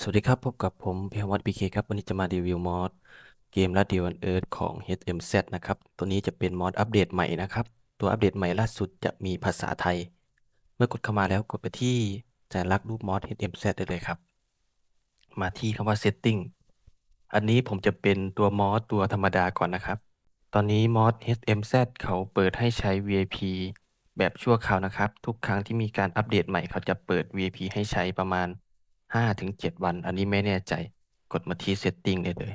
สวัสดีครับ พบกับผมเพียวัตพีเคครับ วันนี้จะมารีวิวมอดเกม Radio on Earth ของ HMZ นะครับ ตัวนี้จะเป็นมอดอัปเดตใหม่นะครับ ตัวอัปเดตใหม่ล่าสุดจะมีภาษาไทย เมื่อกดเข้ามาแล้วกดไปที่สัญลักรูปมอด HMZ ได้เลยครับ มาที่คำว่า Setting อันนี้ผมจะเป็นตัวมอดตัวธรรมดาก่อนนะครับ ตอนนี้มอด HMZ เขาเปิดให้ใช้ VIP แบบชั่วคราวนะครับ ทุกครั้งที่มีการอัปเดตใหม่เขาจะเปิด VIP ให้ใช้ประมาณ 5-7วัน อันนี้ไม่แน่ใจ กดมาที่ Setting ได้เลย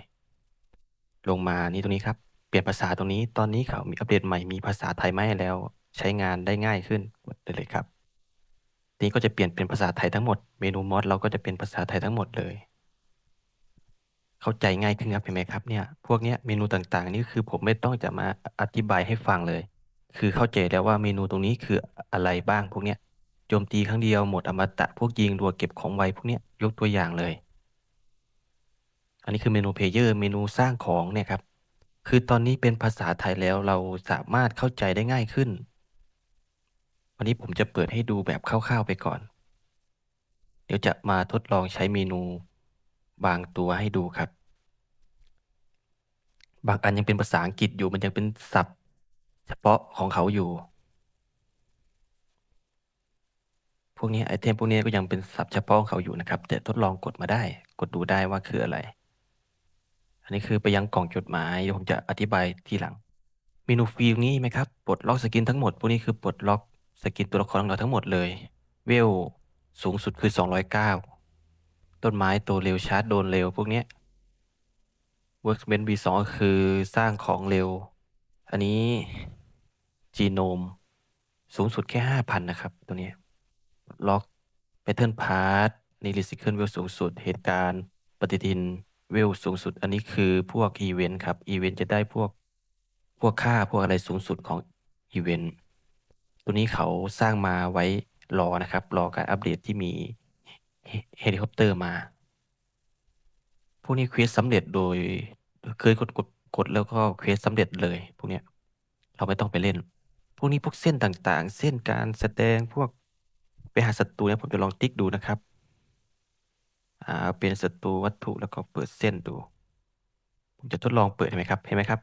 ลงมานี่ตรงนี้ครับ เปลี่ยนภาษาตรงนี้ ตอนนี้เขามีอัปเดตใหม่ มีภาษาไทยมาให้แล้ว ใช้งานได้ง่ายขึ้น กดได้เลยครับ นี้ก็จะเปลี่ยนเป็นภาษาไทยทั้งหมด เมนูมอดเราก็จะเป็นภาษาไทยทั้งหมดเลย เข้าใจง่ายขึ้นครับเห็นไหมครับ เนี่ย พวกเนี้ยเมนูต่างๆ นี่คือผมไม่ต้องจะมาอธิบายให้ฟังเลย คือเข้าใจแล้วว่าเมนูตรงนี้คืออะไรบ้างพวกเนี้ย โจมตีครั้งเดียวหมดอมตะพวกยิงรัวเก็บของไวพวกเนี้ยยกตัวอย่างเลย อันนี้คือเมนูเพลเยอร์เมนูสร้างของเนี่ยครับ คือตอนนี้เป็นภาษาไทยแล้วเราสามารถเข้าใจได้ง่ายขึ้น วันนี้ผมจะเปิดให้ดูแบบคร่าวๆไปก่อน เดี๋ยวจะมาทดลองใช้เมนูบางตัวให้ดูครับ บางอันยังเป็นภาษาอังกฤษอยู่มันยังเป็นศัพท์ เฉพาะของเขาอยู่ พวกนี้ไอเทมพวกนี้ก็ยังเป็นศัพท์เฉพาะของเขาอยู่นะครับ แต่ทดลองกดมาได้ กดดูได้ว่าคืออะไร อันนี้คือไปยังกล่องจดหมายเดี๋ยวผมจะอธิบายทีหลัง เมนูฟรีตรงนี้ไหมครับปลดล็อกสกินทั้งหมด พวกนี้คือปลดล็อกสกินตัวละครของเราทั้งหมดเลย เวลสูงสุดคือ 209 ต้นไม้โตเร็วชาร์จโดนเร็วพวกนี้ Workbench V2 คือสร้างของเร็ว อันนี้จีโนม สูงสุดแค่ 5,000 นะครับ ตัวนี้ ล็อก Pattern Part นี่ Recycle เวลสูงสุด เหตุการณ์ปฏิทินเวลสูงสุด อันนี้คือพวกอีเวนต์ครับอีเวนต์จะได้พวกพวกค่าพวกอะไรสูงสุดของอีเวนต์ตัวนี้เขาสร้างมาไว้รอนะครับ รอการอัปเดตที่มีเฮลิคอปเตอร์มา พวกนี้เควสสำเร็จโดยเคยกดกดกดแล้วก็เควสสำเร็จเลยพวกเนี้ยเราไม่ต้องไปเล่น พวกนี้พวกเส้นต่างๆ เส้นการแสดงพวก ไปหาศัตรูนี่ผมจะลองติ๊กดูนะครับ อ่า เป็นศัตรูวัตถุแล้วก็เปิดเส้นดู ผมจะทดลองเปิดเห็นไหมครับ เห็นไหมครับ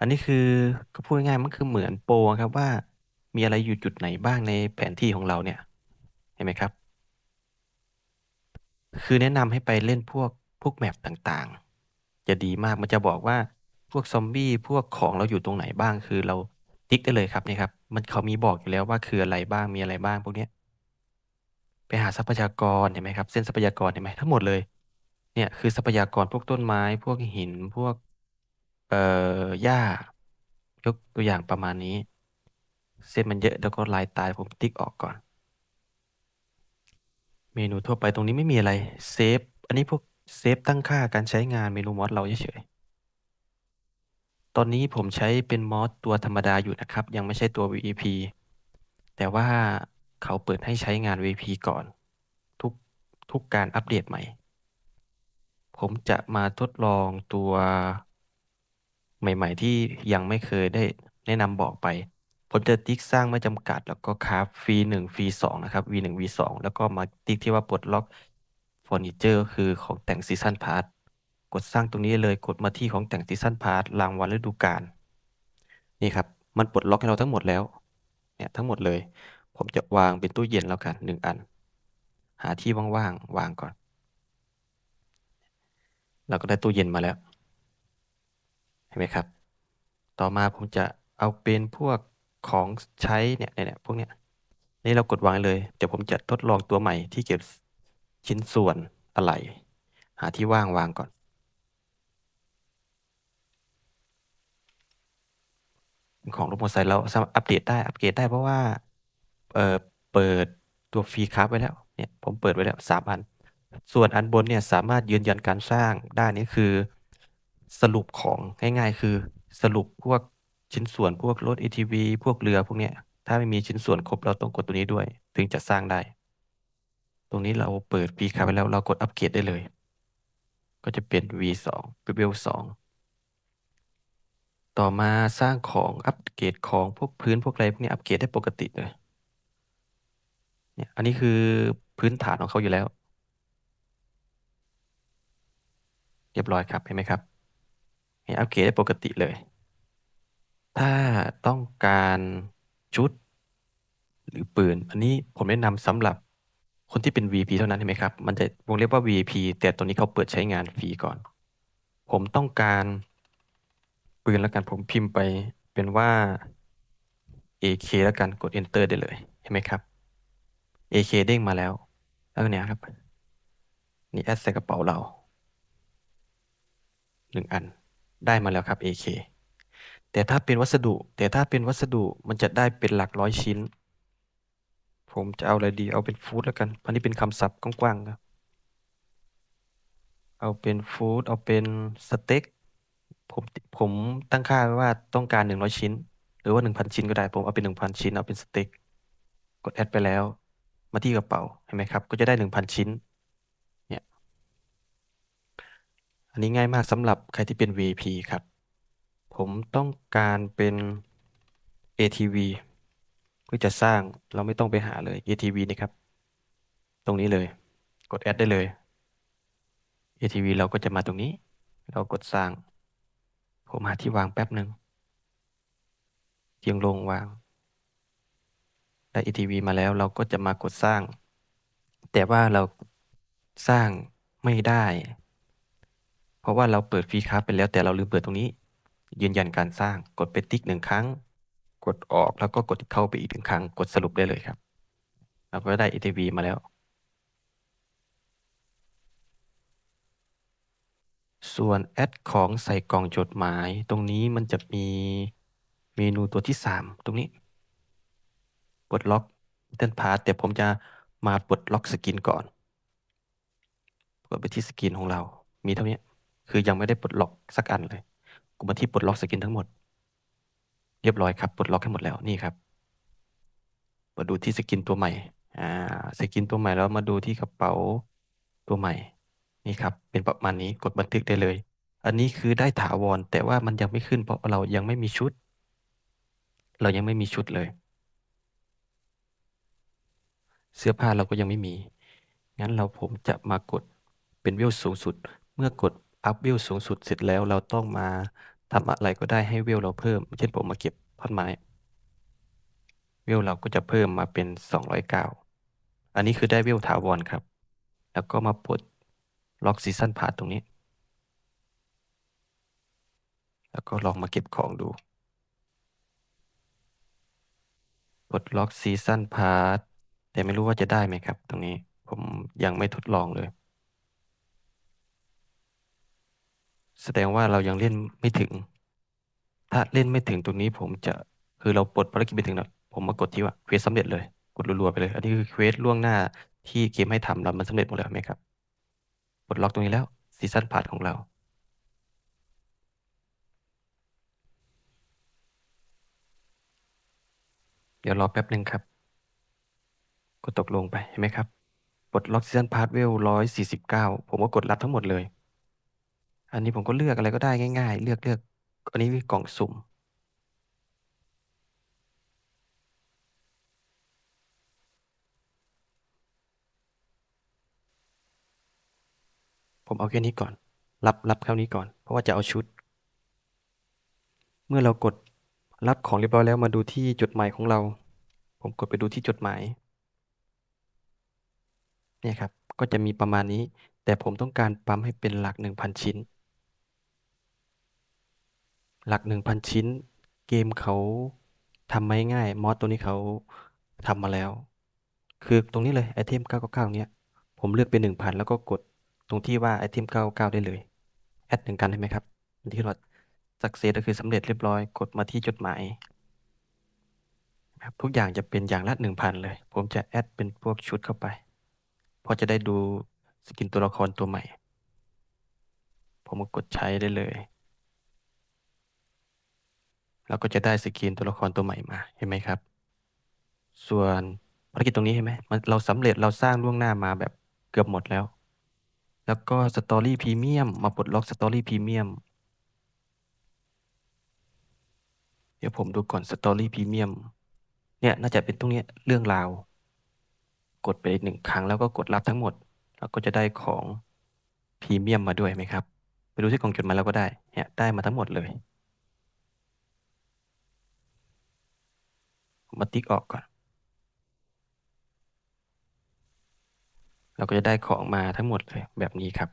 อันนี้คือก็พูดง่ายๆมันคือเหมือนโปรครับว่า มีอะไรอยู่จุดไหนบ้างในแผนที่ของเราเนี่ย เห็นไหมครับ คือแนะนำให้ไปเล่นพวกพวกแมปต่างๆ จะดีมากมันจะบอกว่าพวกซอมบี้พวกของเราอยู่ตรงไหนบ้างคือเราติ๊กได้เลยครับนี่ครับ มันเขามีบอกอยู่แล้วว่าคืออะไรบ้างมีอะไรบ้างพวกเนี้ย ไปหาทรัพยากรเห็นไหมครับ เส้นทรัพยากรเห็นไหมทั้งหมดเลย เนี่ยคือทรัพยากรพวกต้นไม้ พวกหินพวกเอ่อหญ้ายกตัวอย่างประมาณนี้ เส้นมันเยอะแล้วก็ลายตายผมติ๊กออกก่อน เมนูทั่วไปตรงนี้ไม่มีอะไรเซฟอันนี้พวกเซฟตั้งค่าการใช้งานเมนูมอดเราเฉยๆตอนนี้ผมใช้เป็นมอดตัวธรรมดาอยู่นะครับ ยังไม่ใช่ตัว VIP แต่ว่า เขาเปิดให้ใช้งาน vp ก่อน ทุกทุกการอัปเดตใหม่ ผมจะมาทดลองตัวใหม่ ๆ ที่ยังไม่เคยได้แนะนำบอกไป ผมจะติ๊กสร้างไม่จำกัด แล้วก็คราฟฟรีหนึ่งฟรีสองนะครับ V หนึ่ง V สองแล้วก็มาติ๊กที่ว่าปลดล็อกเฟอร์นิเจอร์คือของแต่งซีซันพาร์ทกดสร้างตรงนี้เลยกดมาที่ของแต่งซีซันพาร์ทรางวัลฤดูกาลนี่ครับ มันปลดล็อกให้เราทั้งหมดแล้ว เนี่ยทั้งหมดเลย ผมจะวางเป็นตู้เย็นแล้วกันหนึ่งอัน หาที่ว่างๆวางก่อนเราก็ได้ตู้เย็นมาแล้ว เห็นไหมครับ ต่อมาผมจะเอาเป็นพวกของใช้เนี่ยเนี่ยพวกเนี้ยนี่เรากดวางเลยเดี๋ยวผมจะทดลองตัวใหม่ที่เก็บชิ้นส่วนอะไหล่หาที่ว่างวางก่อน ของรถมอเตอร์ไซค์เราสามารถอัปเดตได้อัปเกรดได้เพราะว่า เอ่อ เปิดตัวฟรีคราฟไว้แล้ว เนี่ย ผมเปิดไว้แล้วสามอัน ส่วนอันบนเนี่ยสามารถยืนยันการสร้างได้นี่คือ สรุปของง่ายๆ คือสรุปพวกชิ้นส่วนพวกรถ ATV พวกเรือพวกเนี้ย ถ้าไม่มีชิ้นส่วนครบเราต้องกดตัวนี้ด้วย ถึงจะสร้างได้ ตรงนี้เราเปิดฟรีคราฟไว้แล้วเรากดอัปเกรดได้เลย ก็จะเป็น V2 เป็นเวลสองต่อมาสร้างของอัปเกรดของพวกพื้นพวกอะไรพวกนี้อัปเกรดได้ปกติเลย เนี่ย อันนี้คือพื้นฐานของเขาอยู่แล้ว เรียบร้อยครับเห็นไหมครับให้อัปเกรดได้ปกติเลย ถ้าต้องการชุด หรือปืน อันนี้ผมแนะนำสำหรับคนที่เป็น VP เท่านั้นเห็นไหมครับ มันจะวงเรียกว่า VP แต่ตัวนี้เขาเปิดใช้งานฟรีก่อน ผมต้องการปืนแล้วกันผมพิมพ์ไปเป็นว่า AK แล้วกันกด Enter ได้เลย เห็นไหมครับ AK เด้งมาแล้วแล้วเนี่ยครับ นี่แอดใส่กระเป๋าเราหนึ่งอันได้มาแล้วครับ AK แต่ถ้าเป็นวัสดุ แต่ถ้าเป็นวัสดุมันจะได้เป็นหลักร้อยชิ้น ผมจะเอาอะไรดีเอาเป็นฟู้ดแล้วกันอันนี้เป็นคำศัพท์กว้างๆครับเอาเป็นฟู้ดเอาเป็นสเต็กผมผมตั้งค่าไว้ว่าต้องการหนึ่งร้อยชิ้น หรือว่าหนึ่งพันชิ้นก็ได้ผมเอาเป็นหนึ่งพันชิ้นเอาเป็นสเต็กกดแอดไปแล้ว มาที่กระเป๋าเห็นไหมครับ ก็จะได้หนึ่งพันชิ้น เนี่ย อันนี้ง่ายมากสำหรับใครที่เป็น V.P. ครับ ผมต้องการเป็น ATV เพื่อจะสร้างเราไม่ต้องไปหาเลย ATV นี่ครับ ตรงนี้เลย กดแอดได้เลย ATV เราก็จะมาตรงนี้ เรากดสร้าง ผมหาที่วางแป๊บหนึ่งเทียงลงวาง ได้ ATV มาแล้ว เราก็จะมากดสร้าง แต่ว่าเราสร้างไม่ได้ เพราะว่าเราเปิดฟรีคราฟไปแล้วแต่เราลืมเปิดตรงนี้ ยืนยันการสร้างกดไปติ๊กหนึ่งครั้ง กดออกแล้วก็กดเข้าไปอีกหนึ่งครั้ง กดสรุปได้เลยครับ เราก็ได้ ATV มาแล้ว ส่วนแอดของใส่กล่องจดหมาย ตรงนี้มันจะมีเมนูตัวที่ 3 ตรงนี้ ปลดล็อกเต้นพาร์แต่ผมจะมาปลดล็อกสกินก่อนกดไปที่สกินของเรา มีเท่านี้ คือยังไม่ได้ปลดล็อกสักอันเลยกูมาที่ปลดล็อกสกินทั้งหมด เรียบร้อยครับปลดล็อกให้หมดแล้วนี่ครับ มาดูที่สกินตัวใหม่ อ่า สกินตัวใหม่แล้วมาดูที่กระเป๋าตัวใหม่ นี่ครับ เป็นประมาณนี้กดบันทึกได้เลย อันนี้คือได้ถาวรแต่ว่ามันยังไม่ขึ้นเพราะเรายังไม่มีชุด เรายังไม่มีชุดเลย เสื้อผ้าเราก็ยังไม่มี งั้นเราผมจะมากดเป็นเวลสูงสุด เมื่อกดอัพเวลสูงสุดเสร็จแล้วเราต้องมาทำอะไรก็ได้ให้เวลเราเพิ่ม เช่นผมมาเก็บท่อนไม้ เวลเราก็จะเพิ่มมาเป็น 209 อันนี้คือได้เวลถาวรครับ แล้วก็มาปลดล็อกซีซันพาร์ตตรงนี้ แล้วก็ลองมาเก็บของดูปลดล็อกซีซันพาร์ต แต่ไม่รู้ว่าจะได้ไหมครับ ตรงนี้ผมยังไม่ทดลองเลย แสดงว่าเรายังเล่นไม่ถึง ถ้าเล่นไม่ถึงตรงนี้ผมจะคือเราปลดภารกิจไปถึงแล้วผมมากดที่ว่าเควสสำเร็จเลย กดรัวๆไปเลย อันนี้คือเควสล่วงหน้าที่เกมให้ทำแล้วมันสำเร็จหมดแล้วไหมครับปลดล็อกตรงนี้แล้วซีซันพาร์ทของเราเดี๋ยวรอแป๊บหนึ่งครับ กดตกลงไป เห็นไหมครับปลดล็อกซีซันพาร์ทเวลร้อยสี่สิบเก้าผมก็กดรับทั้งหมดเลย อันนี้ผมก็เลือกอะไรก็ได้ง่าย ๆ เลือกเลือก อันนี้มีกล่องสุ่ม ผมเอาแค่นี้ก่อน รับรับแค่นี้ก่อน เพราะว่าจะเอาชุด เมื่อเรากดรับของเรียบร้อยแล้วมาดูที่จดหมายของเรา ผมกดไปดูที่จดหมาย เนี่ยครับ ก็จะมีประมาณนี้ แต่ผมต้องการปั๊มให้เป็นหลักหนึ่งพันชิ้น หลักหนึ่งพันชิ้น เกมเขาทำมาง่าย มอสตัวนี้เขาทำมาแล้ว คือตรงนี้เลยไอเทม 999 เนี้ย ผมเลือกเป็น 1,000 แล้วก็กดตรงที่ว่าไอเทม 999 ได้เลย แอดหนึ่งกันได้ไหมครับที่เราสักเซสก็คือสำเร็จเรียบร้อย กดมาที่จดหมายครับทุกอย่างจะเป็นอย่างละ 1,000 เลย ผมจะแอดเป็นพวกชุดเข้าไป เพราะจะได้ดูสกินตัวละครตัวใหม่ ผมก็กดใช้ได้เลย แล้วก็จะได้สกินตัวละครตัวใหม่มาเห็นไหมครับ ส่วนภารกิจตรงนี้เห็นไหมมันเราสำเร็จเราสร้างล่วงหน้ามาแบบเกือบหมดแล้ว แล้วก็สตอรี่พรีเมียมมาปลดล็อกสตอรี่พรีเมียมเดี๋ยวผมดูก่อนสตอรี่พรีเมียมเนี่ยน่าจะเป็นตรงนี้เรื่องราว กดไปหนึ่งครั้งแล้วก็กดรับทั้งหมดแล้วก็จะได้ของพรีเมียมมาด้วยไหมครับไปดูที่กล่องจดหมายเราก็ได้เนี่ยได้มาทั้งหมดเลยผมมาติ๊กออกก่อน เราก็จะได้ของมาทั้งหมดเลยแบบนี้ครับ